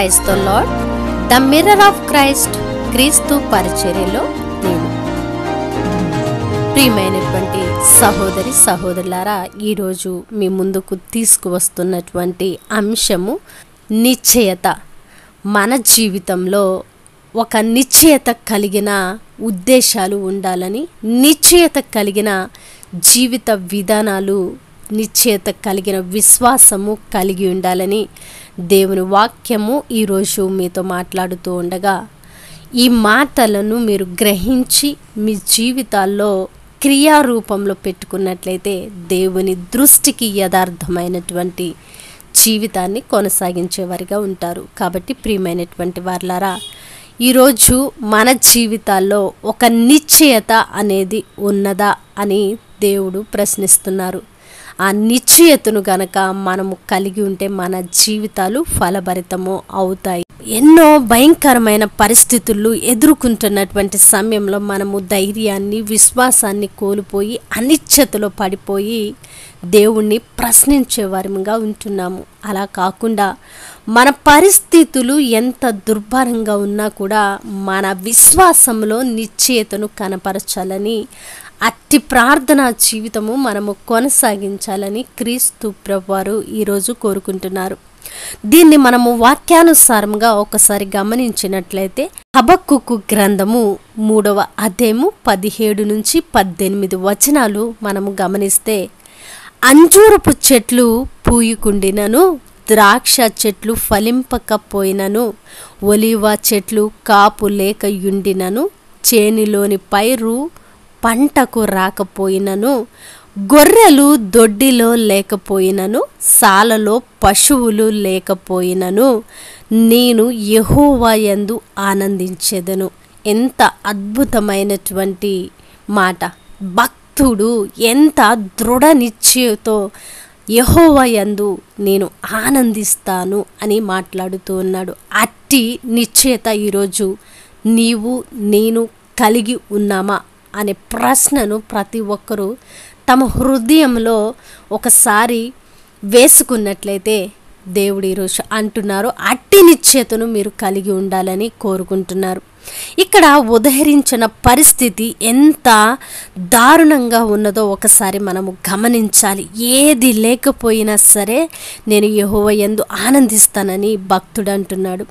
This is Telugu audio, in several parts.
క్రైస్త lord the mirror of Christ క్రీస్తు పరిచర్యలో నేను ప్రియమైనటువంటి సహోదరి సహోదరులారా ఈరోజు మీ ముందుకు తీసుకువస్తున్నటువంటి అంశము నిశ్చయత. మన జీవితంలో ఒక నిశ్చయత కలిగిన ఉద్దేశాలు ఉండాలని నిశ్చయత కలిగిన జీవిత విధానాలు నిశ్చయత కలిగిన విశ్వాసము కలిగి ఉండాలని దేవుని వాక్యము ఈరోజు మీతో మాట్లాడుతూ ఉండగా ఈ మాటలను మీరు గ్రహించి మీ జీవితాల్లో క్రియారూపంలో పెట్టుకున్నట్లయితే దేవుని దృష్టికి యథార్థమైనటువంటి జీవితాన్ని కొనసాగించేవారిగా ఉంటారు. కాబట్టి ప్రియమైనటువంటి వార్లారా ఈరోజు మన జీవితాల్లో ఒక నిశ్చయత అనేది ఉన్నదా అని దేవుడు ప్రశ్నిస్తున్నారు. ఆ నిశ్చయతను గనక మనము కలిగి ఉంటే మన జీవితాలు ఫలభరితము అవుతాయి. ఎన్నో భయంకరమైన పరిస్థితులు ఎదుర్కొంటున్నటువంటి సమయంలో మనము ధైర్యాన్ని విశ్వాసాన్ని కోల్పోయి అనిశ్చతలో పడిపోయి దేవుణ్ణి ప్రశ్నించే వారిగా ఉంటున్నాము. అలా కాకుండా మన పరిస్థితులు ఎంత దుర్భరంగా ఉన్నా కూడా మన విశ్వాసంలో నిశ్చయతను కనపరచాలని అట్టి ప్రార్థన జీవితము మనము కొనసాగించాలని క్రీస్తు ప్రభువారు ఈరోజు కోరుకుంటున్నారు. దీన్ని మనము వాక్యానుసారంగా ఒకసారి గమనించినట్లయితే హబక్కుకు గ్రంథము మూడవ అధ్యాయము పదిహేడు నుంచి పద్దెనిమిది వచనాలు మనము గమనిస్తే అంజూరపు చెట్లు పూయుకుండినను ద్రాక్ష చెట్లు ఫలింపకపోయినను ఒలివ చెట్లు కాపు లేక యుండినను చేనిలోని పైరు పంటకు రాకపోయినను గొర్రెలు దొడ్డిలో లేకపోయినను సాలలో పశువులు లేకపోయినను నేను యహోవా యందు ఆనందించెదను. ఎంత అద్భుతమైనటువంటి మాట. భక్తుడు ఎంత దృఢ నిశ్చయతో యహోవా యందు నేను ఆనందిస్తాను అని మాట్లాడుతూ ఉన్నాడు. అట్టి నిశ్చయత ఈరోజు నీవు నేను కలిగి ఉన్నామా? అనే ప్రశ్నను ప్రతి ఒక్కరూ తమ హృదయంలో ఒకసారి వేసుకున్నట్లయితే దేవుడు ఈరోజు అంటున్నారు అట్టి నిశ్చేతను మీరు కలిగి ఉండాలని కోరుకుంటున్నారు. ఇక్కడ ఉదహరించిన పరిస్థితి ఎంత దారుణంగా ఉన్నదో ఒకసారి మనము గమనించాలి. ఏది లేకపోయినా సరే నేను యహోవ ఎందు ఆనందిస్తానని భక్తుడు అంటున్నాడు.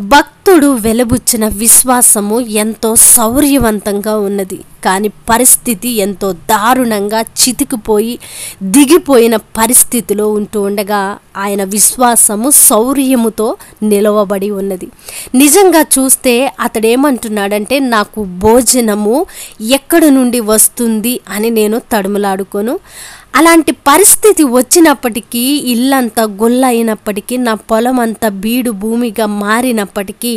భక్తుడు వెలబుచ్చిన విశ్వాసము ఎంతో శౌర్యవంతంగా ఉన్నది. కానీ పరిస్థితి ఎంతో దారుణంగా చితికిపోయి దిగిపోయిన పరిస్థితిలో ఉంటూ ఉండగా ఆయన విశ్వాసము శౌర్యముతో నిలవబడి ఉన్నది. నిజంగా చూస్తే అతడేమంటున్నాడంటే నాకు భోజనము ఎక్కడి నుండి వస్తుంది అని నేను తడుములాడుకోను. అలాంటి పరిస్థితి వచ్చినప్పటికీ ఇల్లంతా గొల్ల అయినప్పటికీ నా పొలం అంతా బీడు భూమిగా మారినప్పటికీ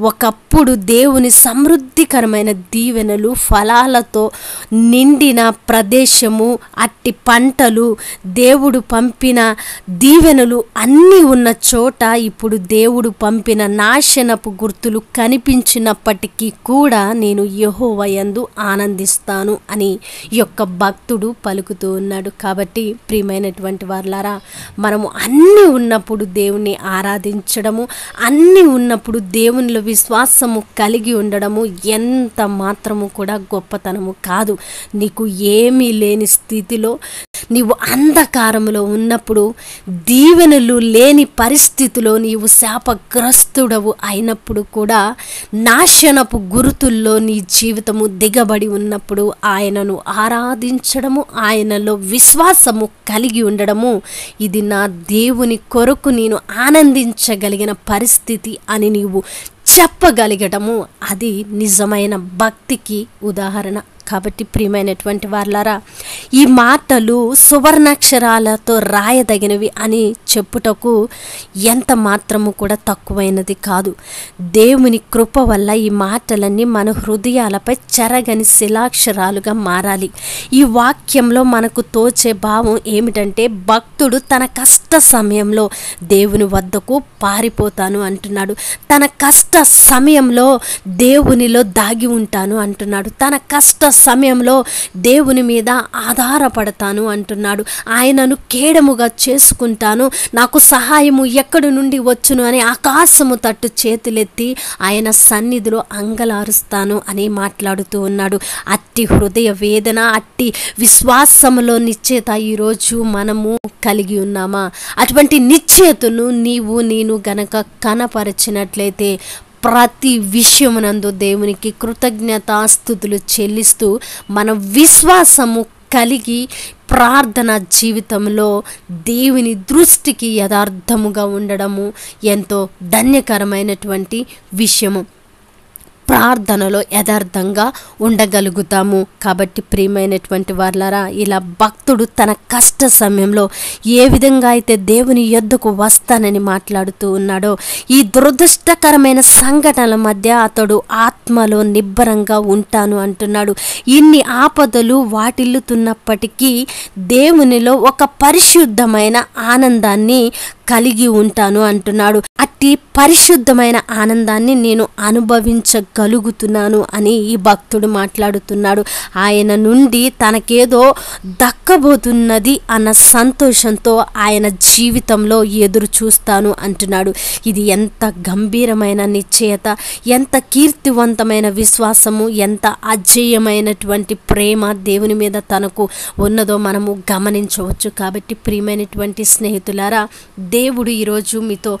ఒకప్పుడు దేవుని సమృద్ధికరమైన దీవెనలు ఫలాలతో నిండిన ప్రదేశము అట్టి పంటలు దేవుడు పంపిన దీవెనలు అన్నీ ఉన్న చోట ఇప్పుడు దేవుడు పంపిన నాశనపు గుర్తులు కనిపించినప్పటికీ కూడా నేను యహోవయందు ఆనందిస్తాను అని యొక్క భక్తుడు పలుకుతూ ఉన్నాడు. కాబట్టి ప్రియమైనటువంటి వారులారా మనము అన్నీ ఉన్నప్పుడు దేవుణ్ణి ఆరాధించడము అన్నీ ఉన్నప్పుడు దేవునిలో విశ్వాసము కలిగి ఉండడము ఎంత మాత్రము కూడా గొప్పతనము కాదు. నీకు ఏమీ లేని స్థితిలో నీవు అంధకారములో ఉన్నప్పుడు దీవెనలు లేని పరిస్థితిలో నీవు శాపగ్రస్తుడవు అయినప్పుడు కూడా నాశనపు గురుతుల్లో నీ జీవితము దిగబడి ఉన్నప్పుడు ఆయనను ఆరాధించడము ఆయనలో విశ్వాసము కలిగి ఉండడము ఇది నా దేవుని కొరకు నేను ఆనందించగలిగిన పరిస్థితి అని నీవు చెప్పగలిగటము. అది నిజమైన భక్తికి ఉదాహరణ. కాబట్టి ప్రియమైనటువంటి వార్లారా ఈ మాటలు సువర్ణాక్షరాలతో రాయదగినవి అని చెప్పుటకు ఎంత మాత్రము కూడా తక్కువైనది కాదు. దేవుని కృప వల్ల ఈ మాటలన్నీ మన హృదయాలపై చెరగని శిలాక్షరాలుగా మారాలి. ఈ వాక్యంలో మనకు తోచే భావం ఏమిటంటే భక్తుడు తన కష్ట సమయంలో దేవుని వద్దకు పారిపోతాను అంటున్నాడు. తన కష్ట సమయంలో దేవునిలో దాగి ఉంటాను అంటున్నాడు. తన కష్ట సమయంలో దేవుని మీద ఆధారపడతాను అంటున్నాడు. ఆయనను కేడముగా చేసుకుంటాను. నాకు సహాయము ఎక్కడి నుండి వచ్చును అని ఆకాశము తట్టు చేతులెత్తి ఆయన సన్నిధిలో అంగలారుస్తాను అని మాట్లాడుతూ ఉన్నాడు. అట్టి హృదయ వేదన అట్టి విశ్వాసములో నిశ్చేత ఈరోజు మనము కలిగి ఉన్నామా? అటువంటి నిశ్చేతను నీవు నేను గనక కనపరచినట్లయితే ప్రతి విషయమునందు దేవునికి కృతజ్ఞతాస్థుతులు చెల్లిస్తూ మన విశ్వాసము కలిగి ప్రార్థన జీవితంలో దేవుని దృష్టికి యథార్థముగా ఉండడము ఎంతో ధన్యకరమైనటువంటి విషయము. ప్రార్థనలో యథార్థంగా ఉండగలుగుతాము. కాబట్టి ప్రియమైనటువంటి వాళ్ళరా ఇలా భక్తుడు తన కష్ట సమయంలో ఏ విధంగా అయితే దేవుని యొద్దకు వస్తానని మాట్లాడుతూ ఉన్నాడో ఈ దురదృష్టకరమైన సంఘటనల మధ్య అతడు ఆత్మలో నిబ్బరంగా ఉంటాను అంటున్నాడు. ఇన్ని ఆపదలు వాటిల్లుతున్నప్పటికీ దేవునిలో ఒక పరిశుద్ధమైన ఆనందాన్ని కలిగి ఉంటాను అంటున్నాడు. అట్టి పరిశుద్ధమైన ఆనందాన్ని నేను అనుభవించగలుగుతున్నాను అని ఈ భక్తుడు మాట్లాడుతున్నాడు. ఆయన నుండి తనకేదో దక్కబోతున్నది అన్న సంతోషంతో ఆయన జీవితంలో ఎదురు చూస్తాను అంటున్నాడు. ఇది ఎంత గంభీరమైన నిశ్చయత ఎంత కీర్తివంతమైన విశ్వాసము ఎంత అజేయమైనటువంటి ప్రేమ దేవుని మీద తనకు ఉన్నదో మనము గమనించవచ్చు. కాబట్టి ప్రియమైనటువంటి స్నేహితులారా దేవుడు ఈరోజు మీతో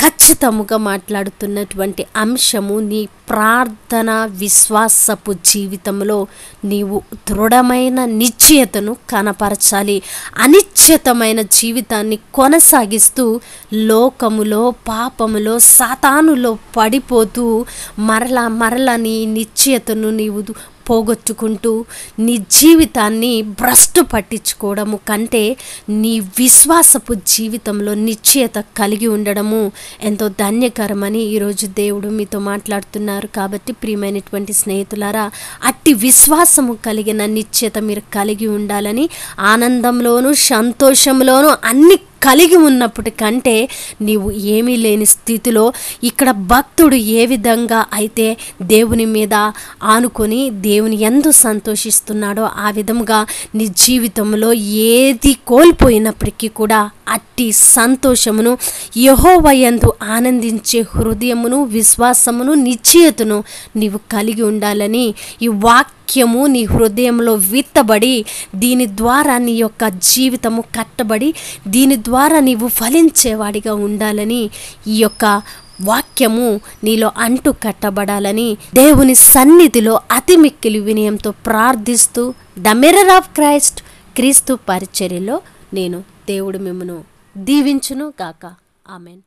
ఖచ్చితముగా మాట్లాడుతున్నటువంటి అంశము నీ ప్రార్థన విశ్వాసపు జీవితంలో నీవు దృఢమైన నిశ్చయతను కనపరచాలి. అనిశ్చితమైన జీవితాన్ని కొనసాగిస్తూ లోకములో పాపములో సాతానులో పడిపోతూ మరలా మరలా నీ నిశ్చయతను నీవు పోగొట్టుకుంటూ నీ జీవితాన్ని భ్రష్టు పట్టించుకోవడము కంటే నీ విశ్వాసపు జీవితంలో నిశ్చయత కలిగి ఉండడము ఎంతో ధన్యకరమని ఈరోజు దేవుడు మీతో మాట్లాడుతున్నారు. కాబట్టి ప్రియమైనటువంటి స్నేహితులారా అట్టి విశ్వాసము కలిగిన నిశ్చయత మీరు కలిగి ఉండాలని ఆనందంలోను సంతోషంలోను అన్ని కలిగి ఉన్నప్పటికంటే నీవు ఏమీ లేని స్థితిలో ఇక్కడ భక్తుడు ఏ విధంగా అయితే దేవుని మీద ఆనుకొని దేవుని ఎందు సంతోషిస్తున్నాడో ఆ విధముగా నీ జీవితంలో ఏది కోల్పోయినప్పటికీ కూడా అట్టి సంతోషమును యహోవయందు ఆనందించే హృదయమును విశ్వాసమును నిశ్చయతను నీవు కలిగి ఉండాలని ఈ వాక్యము నీ హృదయంలో విత్తబడి దీని ద్వారా నీ యొక్క జీవితము కట్టబడి దీని ద్వారా నీవు ఫలించేవాడిగా ఉండాలని ఈ యొక్క వాక్యము నీలో అంటు కట్టబడాలని దేవుని సన్నిధిలో అతి మిక్కిలి వినయంతో ప్రార్థిస్తూ ద మిర్రర్ ఆఫ్ క్రైస్ట్ క్రీస్తు పరిచర్యలో నేను దేవుడు మిమ్మను దీవించును గాక. ఆమెన్.